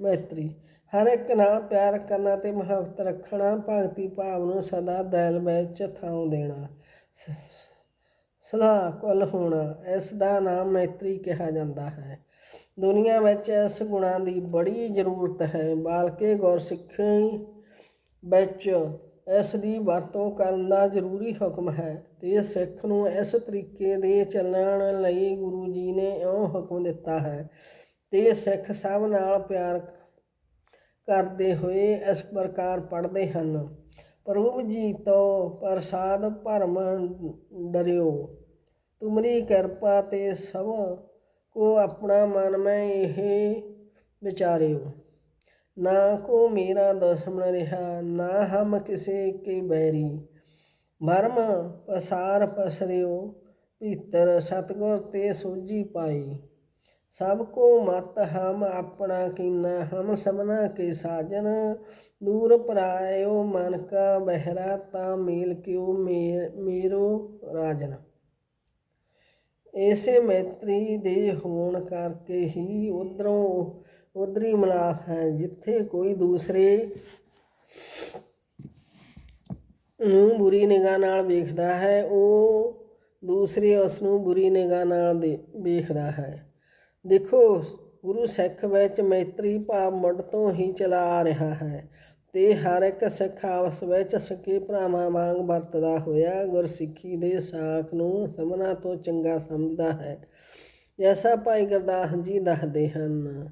ਮੈਤਰੀ। ਹਰ ਇੱਕ ਨਾਲ ਪਿਆਰ ਕਰਨਾ ਤੇ ਮੁਹੱਬਤ ਰੱਖਣਾ, ਭਗਤੀ ਭਾਵ ਨੂੰ ਸਦਾ ਦਿਲ ਵਿੱਚ ਥਾਂ ਦੇਣਾ। ਸ- ਸਲਾਹ ਕੁੱਲ ਹੋਣਾ, ਇਸ ਦਾ ਨਾਮ ਮੈਤਰੀ ਕਿਹਾ ਜਾਂਦਾ ਹੈ। ਦੁਨੀਆ ਵਿੱਚ ਇਸ ਗੁਣਾਂ ਦੀ ਬੜੀ ਜ਼ਰੂਰਤ ਹੈ। ਬਾਲਕੇ ਗੁਰਸਿੱਖੀ ਵਿੱਚ ਇਸ ਦੀ ਵਰਤੋਂ ਕਰਨ ਦਾ ਜ਼ਰੂਰੀ ਹੁਕਮ ਹੈ ਤੇ ਸਿੱਖ ਨੂੰ ਇਸ ਤਰੀਕੇ ਦੇ ਚੱਲਣ ਲਈ ਗੁਰੂ ਜੀ ਨੇ ਉਹ ਹੁਕਮ ਦਿੱਤਾ ਹੈ। ਤੇ ਸਿੱਖ ਸਭ ਨਾਲ ਪਿਆਰ ਕਰਦੇ ਹੋਏ ਇਸ ਪ੍ਰਕਾਰ ਪੜ੍ਹਦੇ ਹਨ। ਪ੍ਰਭੂ ਜੀ ਤੋਂ ਪ੍ਰਸਾਦ ਭਰਮ ਡਰਿਓ। ਤੁਮਰੀ ਕਿਰਪਾ ਤੇ ਸਭ ਕੋ ਆਪਣਾ ਮਨ ਮੈਂ ਇਹ ਵਿਚਾਰਿਓ। ਨਾ ਕੋ ਮੇਰਾ ਦੁਸ਼ਮਣ ਰਿਹਾ, ਨਾ ਹਮ ਕਿਸੇ ਕੇ ਬੈਰੀ। ਮਰਮ ਪਸਾਰ ਪਸਰਿਓ, ਭੀਤਰ ਸਤਗੁਰ ਤੇ ਸੂਝੀ ਪਾਈ। ਸਭ ਕੋ ਮਤ ਹਮ ਆਪਣਾ ਕੀਨਾ, ਹਮ ਸਭਨਾ ਕੇ ਸਾਜਨ। ਦੂਰ ਪਰਾਇਓ ਮਨ ਕਾ ਬਹਿਰਾ ਤਾ ਮੇਲ ਕਿਉ ਮੇ- ਮੇਰੋ ਰਾਜਨ। ਐਸੇ ਮੈਤਰੀ ਦੇ ਹੋਣ ਕਰਕੇ ਹੀ ਉਧਰੋਂ ਉਧਰੀ ਮਿਲਾਪ ਹੈ, ਜਿੱਥੇ ਕੋਈ ਦੂਸਰੇ ਨੂੰ ਬੁਰੀ ਨਿਗਾਹ ਨਾਲ ਵੇਖਦਾ ਹੈ, ਉਹ ਦੂਸਰੇ ਉਸ ਨੂੰ ਬੁਰੀ ਨਿਗਾਹ ਨਾਲ ਦੇਖਦਾ ਹੈ। ਦੇਖੋ, ਗੁਰੂ ਸਿੱਖ ਵਿੱਚ ਮੈਤਰੀ ਭਾਵ ਮੁੱਢ ਤੋਂ ਹੀ ਚਲਾ ਆ ਰਿਹਾ ਹੈ ਤੇ ਹਰ ਇੱਕ ਸਿੱਖ ਆਪਸ ਵਿੱਚ ਸਕੇ ਭਰਾਵਾਂ ਵਾਂਗ ਵਰਤਦਾ ਹੋਇਆ ਗੁਰਸਿੱਖੀ ਦੇ ਸਾਖ ਨੂੰ ਸਮਨਾ ਤੋਂ ਚੰਗਾ ਸਮਝਦਾ ਹੈ। ਜੈਸਾ ਭਾਈ ਗੁਰਦਾਸ ਜੀ ਦੱਸਦੇ ਹਨ,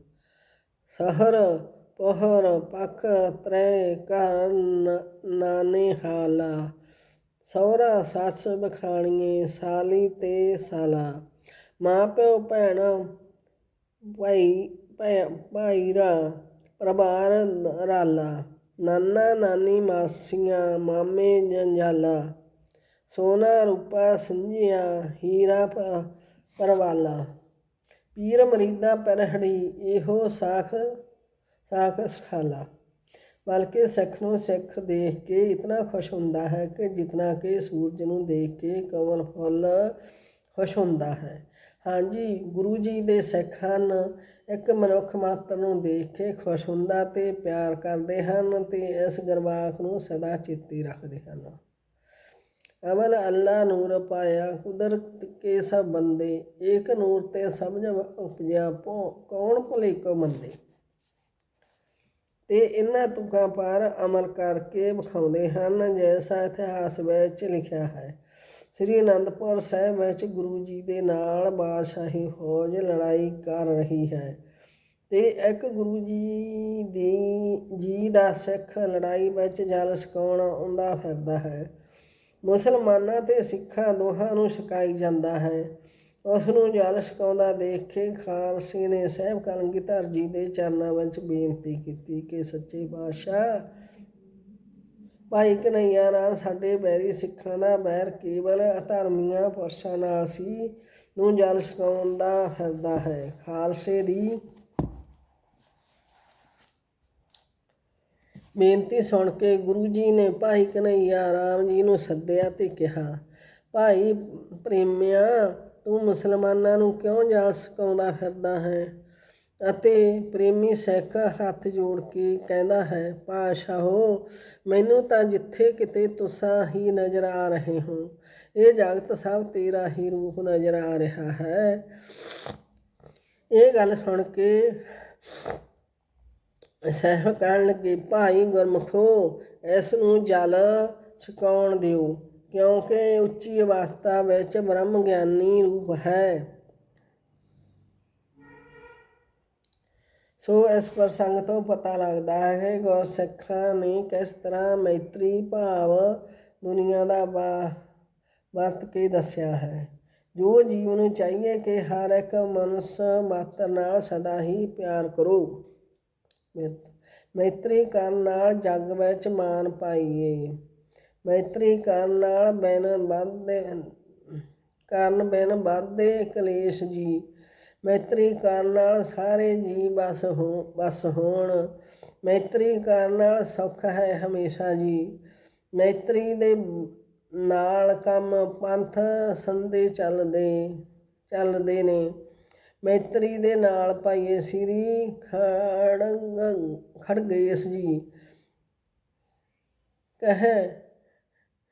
ਸਹਰ, ਪਹਰ, ਪਖ, ਤ੍ਰੈ, ਘਰ, ਨ- ਨਾਨੇ, ਹਾਲਾ, ਸਹੁਰਾ, ਸੱਸ, ਬਖਾਣੀਏ, ਸਾਲੀ ਤੇ ਸਾਲਾ, ਮਾਂ, ਪਿਓ, ਭੈਣ ਭਾਈ, ਭੈ- ਭਾਈਰਾ ਪਰਿਵਾਰ ਰਾਲਾ, ਨਾਨਾ, ਨਾਨੀ, ਮਾਸੀਆਂ, ਮਾਮੇ, ਜੰਜਾਲਾ, ਸੋਨਾ ਰੂਪਾ ਸੰਜੀਆਂ ਹੀਰਾ ਪਰਵਾਲਾ। ਪੀਰ ਮਰੀਦਾ ਪਰਹੜੀ, ਇਹੋ ਸਾਖ ਸਾਖ ਸਖਾਲਾ। ਬਲਕਿ ਸਿੱਖ ਨੂੰ ਸਿੱਖ ਦੇਖ ਕੇ ਇਤਨਾ ਖੁਸ਼ ਹੁੰਦਾ ਹੈ ਕਿ ਜਿਤਨਾ ਕਿ ਸੂਰਜ ਨੂੰ ਦੇਖ ਕੇ ਕਮਲ ਫੁੱਲ ਖੁਸ਼ ਹੁੰਦਾ ਹੈ। ਹਾਂਜੀ, ਗੁਰੂ ਜੀ ਦੇ ਸਿੱਖ ਹਨ। ਇੱਕ ਮਨੁੱਖ ਮਾਤਰ ਨੂੰ ਦੇਖ ਕੇ ਖੁਸ਼ ਹੁੰਦਾ ਤੇ ਪਿਆਰ ਕਰਦੇ ਹਨ ਤੇ ਇਸ ਗਰਵਾਕ ਨੂੰ ਸਦਾ ਚੇਤੇ ਰੱਖਦੇ ਹਨ। ਅਵਲ ਅੱਲਾ ਨੂਰ ਪਾਇਆ, ਕੁਦਰਤ ਕੇ ਸਭ ਬੰਦੇ, ਏਕ ਨੂਰ ਤੇ ਸਮਝ ਉਪਜਿਆ, ਭੋ, ਕੌਣ ਭਲੇ ਕੋ ਮੰਦੇ? ਤੇ ਇਹਨਾਂ ਤੁਕਾਂ ਪਰ ਅਮਲ ਕਰਕੇ ਵਿਖਾਉਂਦੇ ਹਨ, ਜੈਸਾ ਇਤਿਹਾਸ ਵਿੱਚ ਲਿਖਿਆ ਹੈ। ਸ੍ਰੀ ਅਨੰਦਪੁਰ ਸਾਹਿਬ ਵਿੱਚ ਗੁਰੂ ਜੀ ਦੇ ਨਾਲ ਬਾਦਸ਼ਾਹੀ ਫੌਜ ਲੜਾਈ ਕਰ ਰਹੀ ਹੈ ਤੇ ਇੱਕ ਗੁਰੂ ਜੀ ਦੀ, ਜੀ ਦਾ ਸਿੱਖ ਲੜਾਈ ਵਿੱਚ ਜਲ ਛਕਾਉਣ ਆਉਂਦਾ ਫਿਰਦਾ ਹੈ। ਮੁਸਲਮਾਨਾਂ ਤੇ ਸਿੱਖਾਂ ਦੋਹਾਂ ਨੂੰ ਛਕਾਈ ਜਾਂਦਾ ਹੈ। ਉਸ ਨੂੰ ਜਲ ਛਕਾਉਂਦਾ ਦੇਖ ਕੇ ਖਾਲਸੇ ਨੇ ਸਾਹਿਬ ਕਲਗੀਧਰ ਜੀ ਦੇ ਚਰਨਾਂ ਵਿੱਚ ਬੇਨਤੀ ਕੀਤੀ ਕਿ ਸੱਚੇ ਪਾਤਸ਼ਾਹ ਭਾਈ ਕਨਈਆ ਰਾਮ ਸਾਡੇ ਬੈਰੀ ਸਿੱਖਾਂ ਦਾ ਬੈਰ ਕੇਵਲ ਅਧਰਮੀਆਂ ਪੁਰਸ਼ਾਂ ਨਾਲ ਸੀ, ਨੂੰ ਜਲ ਛਕਾਉਣ ਦਾ ਫਿਰਦਾ ਹੈ। ਖਾਲਸੇ ਦੀ ਬੇਨਤੀ ਸੁਣ ਕੇ ਗੁਰੂ ਜੀ ਨੇ ਭਾਈ ਕਨਈਆ ਰਾਮ ਜੀ ਨੂੰ ਸੱਦਿਆ ਤੇ ਕਿਹਾ, ਭਾਈ ਪ੍ਰੇਮਿਆ, ਤੂੰ ਮੁਸਲਮਾਨਾਂ ਨੂੰ ਕਿਉਂ ਜਲ ਛਕਾਉਂਦਾ ਫਿਰਦਾ ਹੈ? ਅਤੇ ਪ੍ਰੇਮੀ ਸਿੱਖ ਹੱਥ ਜੋੜ ਕੇ ਕਹਿੰਦਾ ਹੈ, ਪਾਸ਼ਾਹੋ, ਮੈਨੂੰ ਤਾਂ ਜਿੱਥੇ ਕਿਤੇ ਤੁਸਾਂ ਹੀ ਨਜ਼ਰ ਆ ਰਹੇ ਹੋ। ਇਹ ਜਗਤ ਸਭ ਤੇਰਾ ਹੀ ਰੂਪ ਨਜ਼ਰ ਆ ਰਿਹਾ ਹੈ। ਇਹ ਗੱਲ ਸੁਣ ਕੇ ਸਹਿਬ ਕਹਿਣ ਲੱਗੇ, ਭਾਈ ਗੁਰਮੁਖੋ, ਇਸ ਨੂੰ ਜਲ ਛਕਾਉਣ ਦਿਓ, ਕਿਉਂਕਿ ਉੱਚੀ ਅਵਸਥਾ ਵਿੱਚ ਬ੍ਰਹਮ ਗਿਆਨੀ ਰੂਪ ਹੈ। ਸੋ ਇਸ ਪ੍ਰਸੰਗ ਤੋਂ ਪਤਾ ਲੱਗਦਾ ਹੈ ਗੁਰਸਿੱਖਾਂ ਨੇ ਕਿਸ ਤਰ੍ਹਾਂ ਮੈਤਰੀ ਭਾਵ ਦੁਨੀਆ ਦਾ ਵਾ- ਵਰਤ ਕੇ ਦੱਸਿਆ ਹੈ। ਜੋ ਜੀਵ ਨੂੰ ਚਾਹੀਏ ਕਿ ਹਰ ਇੱਕ ਮਨਸ ਮਾਤਰ ਨਾਲ ਸਦਾ ਹੀ ਪਿਆਰ ਕਰੋ। ਮੈ- ਮੈਤਰੀ ਕਰਨ ਨਾਲ ਜੱਗ ਵਿੱਚ ਮਾਨ ਪਾਈਏ। ਮੈਤਰੀ ਕਰਨ ਨਾਲ ਬਿਨ ਵੱਧਦੇ, ਕਰਨ ਬਿਨ ਵੱਧਦੇ ਕਲੇਸ਼ ਜੀ ਮੈਤਰੀ ਕਰਨ ਨਾਲ ਸਾਰੇ ਜੀ ਬਸ ਹੋ, ਬਸ ਹੋਣ। ਮੈਤਰੀ ਕਰਨ ਨਾਲ ਸੁੱਖ ਹੈ ਹਮੇਸ਼ਾ ਜੀ। ਮੈਤਰੀ ਦੇ ਨਾਲ ਕੰਮ ਪੰਥ ਸੰਦੇ ਚੱਲਦੇ ਚੱਲਦੇ ਨੇ। ਮੈਤਰੀ ਦੇ ਨਾਲ ਪਾਈਏ ਸ੍ਰੀ ਖੜਗ ਖੜਗੇਸ ਜੀ ਕਹੈ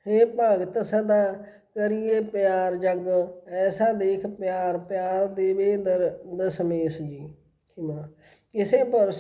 ਹੇ ਭਗਤ ਸਦਾ ਕਰੀਏ ਪਿਆਰ ਜਗ, ਐਸਾ ਦੇਖ ਪਿਆਰ ਪਿਆਰ ਦੇਵੇ ਦਰ ਦਸ਼ਮੇਸ਼ ਜੀ। ਖਿਮਾ ਕਿਸੇ ਪਰ